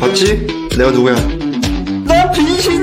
봤지? 내가 누구야? 나 빙신이야!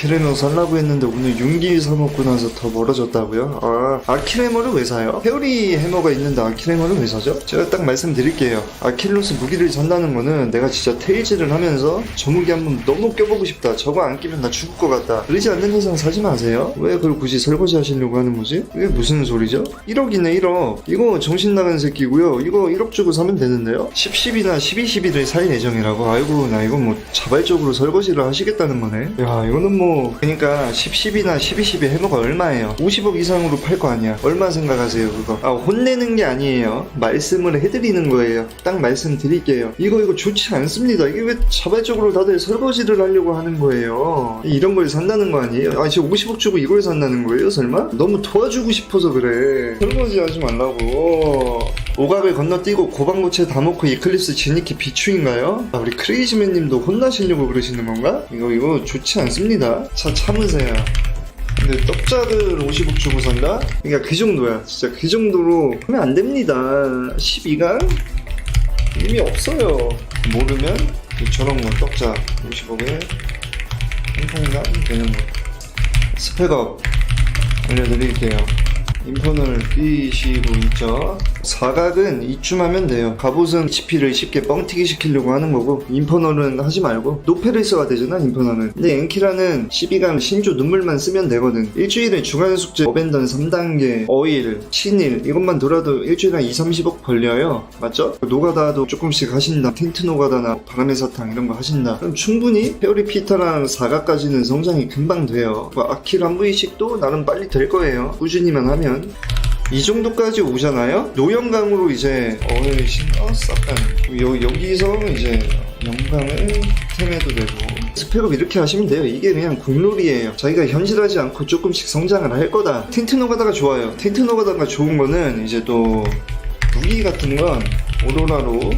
아키레모 살라고 했는데 오늘 윤기 사먹고 나서 더 멀어졌다고요? 아, 아키레모를 왜 사요? 페오리 해머가 있는데 아키레모를 왜 사죠? 제가 딱 말씀드릴게요. 아킬로스 무기를 산다는 거는 내가 진짜 테이즈를 하면서 저 무기 한번 너무 껴보고 싶다. 저거 안 끼면 나 죽을 것 같다. 그러지 않는 이상 사지 마세요. 왜 그걸 굳이 설거지 하시려고 하는 거지? 이게 무슨 소리죠? 1억이네 1억. 이거 정신 나간 새끼고요. 이거 1억 주고 사면 되는데요? 10, 10이나 12, 12를 살 예정이라고. 아이고 나 이거 뭐 자발적으로 설거지를 하시겠다는 거네. 야 이거는 뭐 그러니까 10, 10이나 12, 12 해머가 얼마예요? 50억 이상으로 팔 거 아니야. 얼마 생각하세요 그거? 아 혼내는 게 아니에요. 말씀을 해드리는 거예요. 딱 말씀드릴게요. 이거 이거 좋지 않습니다. 이게 왜 자발적으로 다들 설거지를 하려고 하는 거예요? 이런 걸 산다는 거 아니에요? 아 지금 50억 주고 이걸 산다는 거예요 설마? 너무 도와주고 싶어서 그래. 설거지 하지 말라고. 오각을 건너뛰고 고방고체 다 먹고 이클립스 지니키 비추인가요? 아, 우리 크레이지맨 님도 혼나시려고 그러시는 건가? 이거 이거 좋지 않습니다. 자 참으세요. 근데 떡작을 50억 주고 산다? 그러니까 그 정도야. 진짜 그 정도로 하면 안 됩니다. 12강? 의미 없어요. 모르면 저런 거 떡작 50억에 한 통당 되는 거. 스펙업 알려드릴게요. 인폰을 끼시고 있죠. 사각은 이쯤하면 돼요. 갑옷은 HP를 쉽게 뻥튀기 시키려고 하는 거고 인퍼널은 하지 말고 노페르스가 되잖아 인퍼널은. 근데 엔키라는 12강 신조 눈물만 쓰면 되거든. 일주일에 주간 숙제 어벤던 3단계 어일, 친일 이것만 돌아도 일주일에 한 2, 30억 벌려요. 맞죠? 노가다도 조금씩 하신다. 텐트 노가다나 바람의 사탕 이런 거 하신다. 그럼 충분히 페어리 피터랑 사각까지는 성장이 금방 돼요. 뭐 아킬 한 부위씩도 나름 빨리 될 거예요. 꾸준히만 하면. 이 정도까지 오잖아요? 노영강으로 이제 어이 신어 싹간 여, 여기서 이제 영강을 템해도 되고. 스펙업 이렇게 하시면 돼요. 이게 그냥 국룰이에요. 자기가 현질하지 않고 조금씩 성장을 할 거다. 텐트 노가다가 좋아요. 텐트 노가다가 좋은 거는 이제 또 무기 같은 건 오로라로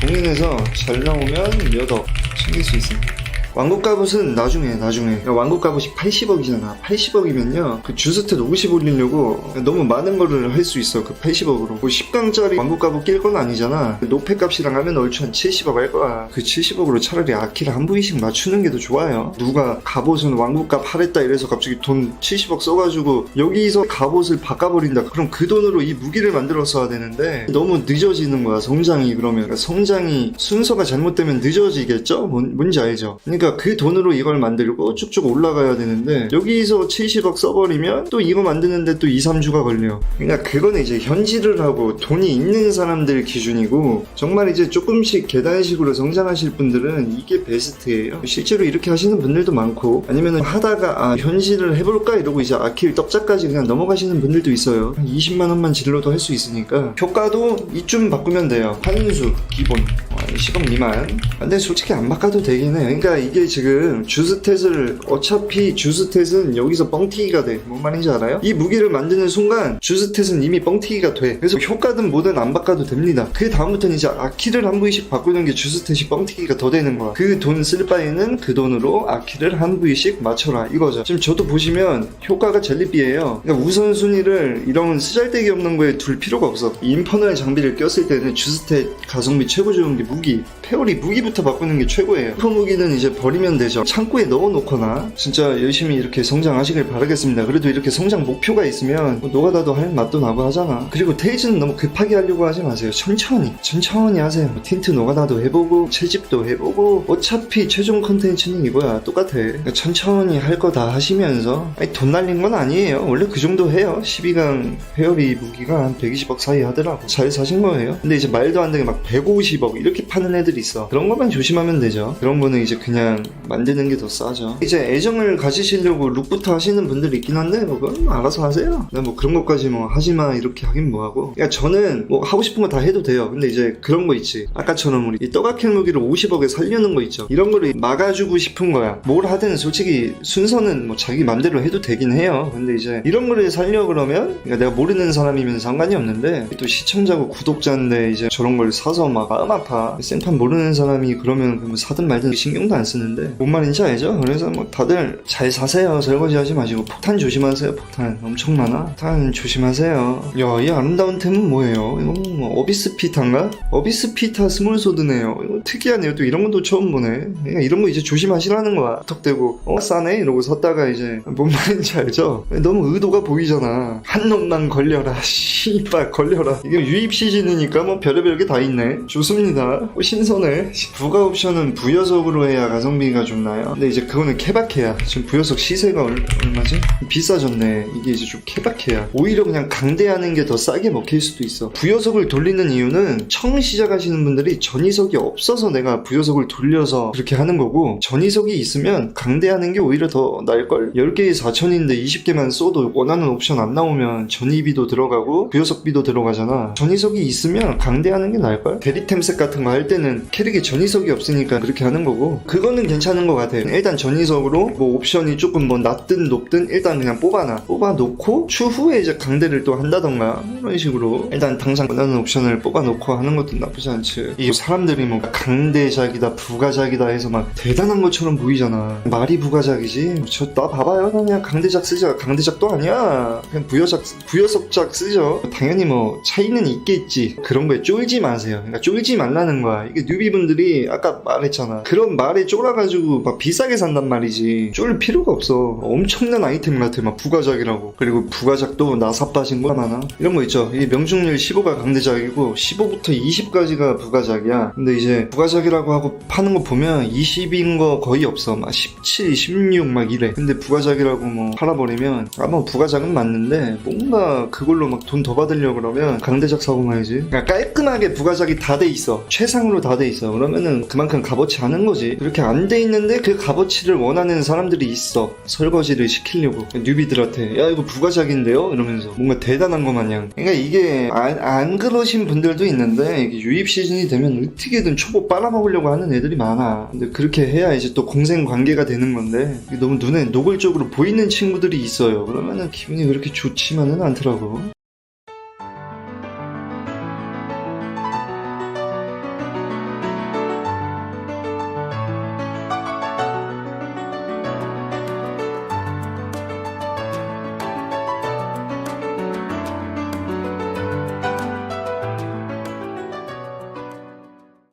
공인해서 잘 나오면 몇억 챙길 수 있습니다 왕국 갑옷은 나중에 나중에. 그러니까 왕국 갑옷이 80억이잖아. 80억이면요 그 주스탯 50 올리려고 너무 많은 거를 할 수 있어 그 80억으로. 뭐 10강짜리 왕국 갑옷 낄 건 아니잖아. 그 노페 값이랑 하면 얼추 한 70억 할 거야. 그 70억으로 차라리 아키를 한 부위씩 맞추는 게 더 좋아요. 누가 갑옷은 왕국 값 하랬다 이래서 갑자기 돈 70억 써가지고 여기서 갑옷을 바꿔버린다. 그럼 그 돈으로 이 무기를 만들어 써야 되는데 너무 늦어지는 거야 성장이 그러면. 그러니까 성장이 순서가 잘못되면 늦어지겠죠? 뭔, 뭔지 알죠? 그러니까 그 돈으로 이걸 만들고 쭉쭉 올라가야 되는데 여기서 70억 써버리면 또 이거 만드는데 또 2, 3주가 걸려 그러니까 그거는 이제 현질을 하고 돈이 있는 사람들 기준이고 정말 이제 조금씩 계단식으로 성장하실 분들은 이게 베스트예요. 실제로 이렇게 하시는 분들도 많고 아니면 하다가 아 현실을 해볼까 이러고 이제 아킬 떡자까지 그냥 넘어가시는 분들도 있어요. 한 20만 원만 질러도 할 수 있으니까 효과도 이쯤 바꾸면 돼요. 한수 기본 어, 10억 미만. 근데 솔직히 안 바꿔도 되긴 해요 그러니까 이게 지금 주스탯을 어차피 주스탯은 여기서 뻥튀기가 돼뭔 말인지 알아요? 이 무기를 만드는 순간 주스탯은 이미 뻥튀기가 돼. 그래서 효과든 뭐든 안 바꿔도 됩니다. 그 다음부터는 이제 아키를 한 부위씩 바꾸는 게 주스탯이 뻥튀기가 더 되는 거야. 그 돈 쓸 바에는 그 돈으로 아키를 한 부위씩 맞춰라. 이거죠. 지금 저도 보시면 효과가 젤리비예요. 그러니까 우선순위를 이런 쓰잘데기 없는 거에 둘 필요가 없어. 인퍼널 장비를 꼈을 때는 주스탯 가성비 최고 좋은 게 무기 페어리 무기부터 바꾸는 게 최고예요. 슈퍼 무기는 이제 버리면 되죠. 창고에 넣어놓거나 진짜 열심히 이렇게 성장하시길 바라겠습니다. 그래도 이렇게 성장 목표가 있으면 뭐 노가다도 할 맛도 나고 하잖아. 그리고 테이즈는 너무 급하게 하려고 하지 마세요. 천천히 천천히 하세요. 뭐 틴트 노가다도 해보고 채집도 해보고 어차피 최종 컨텐츠는 이거야. 똑같아. 그러니까 천천히 할 거 다 하시면서. 아니, 돈 날린 건 아니에요. 원래 그 정도 해요. 12강 페어리 무기가 한 120억 사이 하더라고. 잘 사신 거예요. 근데 이제 말도 안 되게 막 150억 이렇게 파는 애들이 있어. 그런 것만 조심하면 되죠. 그런 거는 이제 그냥 만드는 게 더 싸죠. 이제 애정을 가지시려고 룩부터 하시는 분들이 있긴 한데 뭐 그건 뭐 알아서 하세요. 나뭐 그런 것까지 뭐 하지마 이렇게 하긴 뭐하고. 그러니까 저는 뭐 하고 싶은 거 다 해도 돼요. 근데 이제 그런 거 있지. 아까처럼 우리 이 떡아킬 무기를 50억에 살려는 거 있죠. 이런 거를 막아주고 싶은 거야. 뭘 하든 솔직히 순서는 뭐 자기 맘대로 해도 되긴 해요. 근데 이제 이런 거를 살려 그러면 그러니까 내가 모르는 사람이면 상관이 없는데 또 시청자고 구독자인데 이제 저런 걸 사서 막 마음 아파 생판 모르는 사람이 그러면 뭐 사든 말든 신경도 안 쓰는데 뭔 말인지 알죠? 그래서 뭐 다들 잘 사세요. 설거지 하지 마시고 폭탄 조심하세요. 폭탄 엄청 많아. 폭탄 조심하세요. 야 이 아름다운 템은 뭐예요? 이거 뭐 어비스 피타인가? 어비스 피타 스몰 소드네요. 이거 특이하네요 또 이런 것도 처음 보네. 그러니까 이런 거 이제 조심하시라는 거야. 턱대고. 어 싸네? 이러고 섰다가 이제 뭔 말인지 알죠? 너무 의도가 보이잖아. 한 놈만 걸려라. 씨발 걸려라. 이게 유입 시즌이니까 뭐 별의별 게 다 있네. 좋습니다 어, 신선해 부가 옵션은 부여석으로 해야 가성비가 좋나요? 근데 이제 그거는 케바케야 지금 부여석 시세가 얼, 얼마지? 비싸졌네 이게 이제 좀 케바케야 오히려 그냥 강대하는 게 더 싸게 먹힐 수도 있어 부여석을 돌리는 이유는 처음 시작하시는 분들이 전이석이 없어서 내가 부여석을 돌려서 그렇게 하는 거고 전이석이 있으면 강대하는 게 오히려 더 나을걸? 10개에 4천인데 20개만 써도 원하는 옵션 안 나오면 전이비도 들어가고 부여석비도 들어가잖아 전이석이 있으면 강대하는 게 나을걸? 대리템색 같은 거할 때는 캐릭에 전이석이 없으니까 그렇게 하는 거고 그거는 괜찮은 것 같아 일단 전이석으로 뭐 옵션이 조금 뭐 낮든 높든 일단 그냥 뽑아놔. 뽑아놓고 추후에 이제 강대를 또 한다던가 이런 식으로 일단 당장 원하는 옵션을 뽑아놓고 하는 것도 나쁘지 않지. 이 사람들이 뭐 강대작이다 부가작이다 해서 막 대단한 것처럼 보이잖아. 말이 부가작이지. 저 나 봐봐요. 나 그냥 강대작 쓰죠 강대작도 아니야. 그냥 부여작 부여석작 쓰죠. 당연히 뭐 차이는 있겠지. 그런 거에 쫄지 마세요. 그러니까 쫄지 말라는 거 야. 이게 뉴비분들이 아까 말했잖아. 그런 말에 쫄아가지고 막 비싸게 산단 말이지. 쫄 필요가 없어. 엄청난 아이템 같아. 막 부가작이라고. 그리고 부가작도 나사 빠진 거 많아. 이런 거 있죠. 이 명중률 15가 강대작이고 15부터 20까지가 부가작이야. 근데 이제 부가작이라고 하고 파는 거 보면 20인 거 거의 없어. 막 17, 16 막 이래. 근데 부가작이라고 뭐 팔아버리면 아마 부가작은 맞는데 뭔가 그걸로 막 돈 더 받으려고 그러면 강대작 사고 말이지. 그러니까 깔끔하게 부가작이 다 돼 있어. 최 상으로 다 돼 있어. 그러면은 그만큼 값어치 하는 거지. 그렇게 안 돼 있는데 그 값어치를 원하는 사람들이 있어. 설거지를 시키려고. 뉴비들한테. 야 이거 부가작인데요? 이러면서. 뭔가 대단한 거 마냥. 그러니까 이게 안, 안 그러신 분들도 있는데 이게 유입 시즌이 되면 어떻게든 초보 빨아먹으려고 하는 애들이 많아. 근데 그렇게 해야 이제 또 공생 관계가 되는 건데 너무 눈에 노골적으로 보이는 친구들이 있어요. 그러면은 기분이 그렇게 좋지만은 않더라고